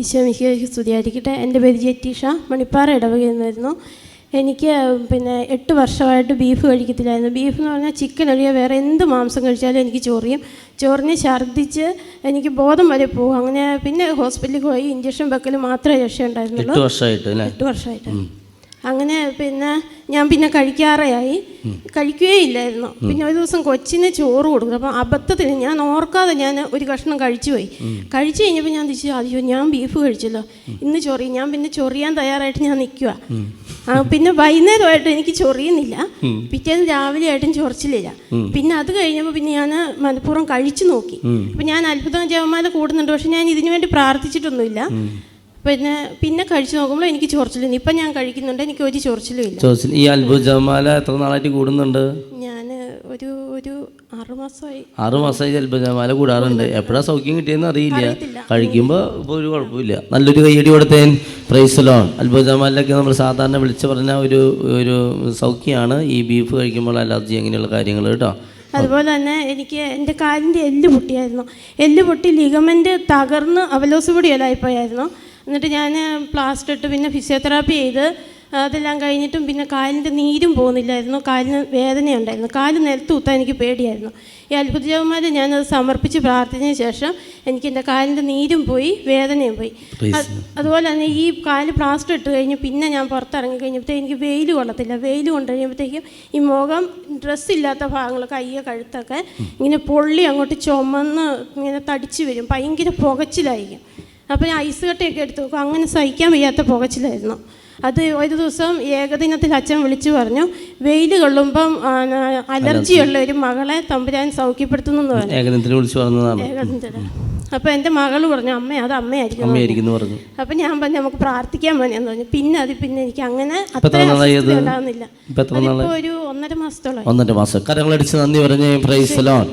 ഈശോ മിശിഹായ്ക്ക് സ്തുതിയായിരിക്കട്ടെ. എന്റെ പേര് ജെറ്റീഷ മണിപ്പാറ നിന്നായിരുന്നു എനിക്ക് പിന്നെ എട്ട് വർഷമായിട്ട് ബീഫ് കഴിക്കത്തില്ലായിരുന്നു. ബീഫ് എന്ന് പറഞ്ഞാൽ ചിക്കൻ ഒഴികെ വേറെ എന്ത് മാംസം കഴിച്ചാലും എനിക്ക് ചോറിയും. ചോറിന് ഛർദ്ദിച്ച് എനിക്ക് ബോധം വരെ പോകും. അങ്ങനെ പിന്നെ ഹോസ്പിറ്റലിൽ പോയി ഇഞ്ചക്ഷൻ വെക്കൽ മാത്രമേ രക്ഷയുണ്ടായിരുന്നുള്ളൂ. എട്ട് വർഷമായിട്ട് എട്ട് വർഷമായിട്ട്. അങ്ങനെ പിന്നെ ഞാൻ പിന്നെ കഴിക്കാറേയായി. കഴിക്കുകയേ ഇല്ലായിരുന്നു പിന്നെ ഒരു ദിവസം കൊച്ചിന് ചോറ് കൊടുക്കും. അപ്പം അബദ്ധത്തിൽ ഞാൻ ഓർക്കാതെ ഞാൻ ഒരു കഷ്ണം കഴിച്ചു പോയി കഴിച്ചു കഴിഞ്ഞപ്പോൾ ഞാൻ തിരിച്ചു അയ്യോ ഞാൻ ബീഫ് കഴിച്ചല്ലോ. ഇന്ന് ചൊറി ഞാൻ പിന്നെ ചൊറിയാൻ തയ്യാറായിട്ട് ഞാൻ നിൽക്കുക പിന്നെ വൈകുന്നേരമായിട്ട് എനിക്ക് ചൊറിയുന്നില്ല. പിറ്റേന്ന് രാവിലെ ആയിട്ടും ചൊറിച്ചിലില്ല പിന്നെ അത് കഴിഞ്ഞപ്പോൾ പിന്നെ ഞാൻ മനഃപൂർവം കഴിച്ചു നോക്കി. അപ്പം ഞാൻ അത്ഭുതം ജവമാല കൂടുന്നുണ്ട്. പക്ഷെ ഞാൻ ഇതിനു വേണ്ടി പ്രാർത്ഥിച്ചിട്ടൊന്നുമില്ല പിന്നെ പിന്നെ കഴിച്ചു നോക്കുമ്പോൾ എനിക്ക് ചൊറിച്ചിലും ഇപ്പം ഞാൻ കഴിക്കുന്നുണ്ട് എനിക്ക് ഒരു ചൊറിച്ചിലും ഇല്ല. ചോദിച്ചില്ല ഈ അത്ഭുത ജപമാല എത്ര നാളായിട്ട് കൂടുന്നുണ്ട്? ഞാൻ ഒരു ഒരു ആറുമാസമായി ആറ് മാസമായി അത്ഭുത ജപമാല കൂടാറുണ്ട്. എപ്പോഴാ സൗഖ്യം കിട്ടിയെന്ന് അറിയില്ല. കഴിക്കുമ്പോൾ ഇപ്പോൾ ഒരു കുഴപ്പമില്ല. നല്ലൊരു കൈയടി കൊടുത്തേൻ. പ്രൈസലോൺ അത്ഭുത ജപമാലൊക്കെ നമ്മൾ സാധാരണ വിളിച്ചു പറഞ്ഞ ഒരു ഒരു സൗഖ്യമാണ് ഈ ബീഫ് കഴിക്കുമ്പോൾ അലർജി അങ്ങനെയുള്ള കാര്യങ്ങൾ കേട്ടോ. അതുപോലെ തന്നെ എനിക്ക് എന്റെ കാലിന്റെ എല്ല് പൊട്ടിയായിരുന്നു. എല്ല് പൊട്ടി ലിഗമെന്റ് തകർന്ന് അവലോസ് പൊടിയലായിപ്പോയായിരുന്നു എന്നിട്ട് ഞാൻ പ്ലാസ്റ്റർ ഇട്ട് പിന്നെ ഫിസിയോതെറാപ്പി ചെയ്ത് അതെല്ലാം കഴിഞ്ഞിട്ടും പിന്നെ കാലിന്റെ നീരും പോകുന്നില്ലായിരുന്നു. കാലിന് വേദനയുണ്ടായിരുന്നു. കാൽ നിലത്ത് കുത്താൻ എനിക്ക് പേടിയായിരുന്നു. ഈ അത്ഭുതജവന്മാർ ഞാനത് സമർപ്പിച്ച് പ്രാർത്ഥിച്ചതിന് ശേഷം എനിക്ക് എന്റെ കാലിന്റെ നീരും പോയി വേദനയും പോയി. അതുപോലെ തന്നെ ഈ കാൽ പ്ലാസ്റ്റർ ഇട്ട് കഴിഞ്ഞ് പിന്നെ ഞാൻ പുറത്തിറങ്ങി കഴിഞ്ഞപ്പോഴത്തേക്ക് എനിക്ക് വെയിൽ കൊള്ളത്തില്ല. വെയിൽ കൊണ്ട് കഴിയുമ്പോഴത്തേക്കും ഈ മുഖം ഡ്രസ്സില്ലാത്ത ഭാഗങ്ങൾ കയ്യ കഴുത്തൊക്കെ ഇങ്ങനെ പൊള്ളി അങ്ങോട്ട് ചുമന്ന് ഇങ്ങനെ തടിച്ച് വരും. ഭയങ്കര പുകച്ചിലായിരിക്കും. അപ്പോൾ ഞാൻ ഐസ് കട്ടയൊക്കെ എടുത്ത് നോക്കും അങ്ങനെ സഹിക്കാൻ വയ്യാത്ത പുകച്ചിലായിരുന്നു. അത് ഒരു ദിവസം ഏകദിനത്തിൽ അച്ഛൻ വിളിച്ചു പറഞ്ഞു വെയിൽ കൊള്ളുമ്പം അലർജിയുള്ള ഒരു മകളെ തമ്പുരാൻ സൗഖ്യപ്പെടുത്തുന്നു പറഞ്ഞു. ഏകദിനത്തിൽ വിളിച്ചു പറഞ്ഞതാണ്. ഏകദിനത്തിൽ. അപ്പോൾ എന്റെ മകൾ പറഞ്ഞു അമ്മ അത് അമ്മയായിരിക്കും എന്ന് പറഞ്ഞു. അപ്പം ഞാൻ പറഞ്ഞു നമുക്ക് പ്രാർത്ഥിക്കാൻ മതിയെന്ന് പറഞ്ഞു. പിന്നെ അത് പിന്നെ എനിക്ക് അങ്ങനെ? ഉണ്ടാകുന്നില്ല ഒരു ഒന്നര മാസത്തോളം ഒന്നര മാസം. കരങ്ങളടിച്ച് നന്ദി പറഞ്ഞേ പ്രൈസലോൺ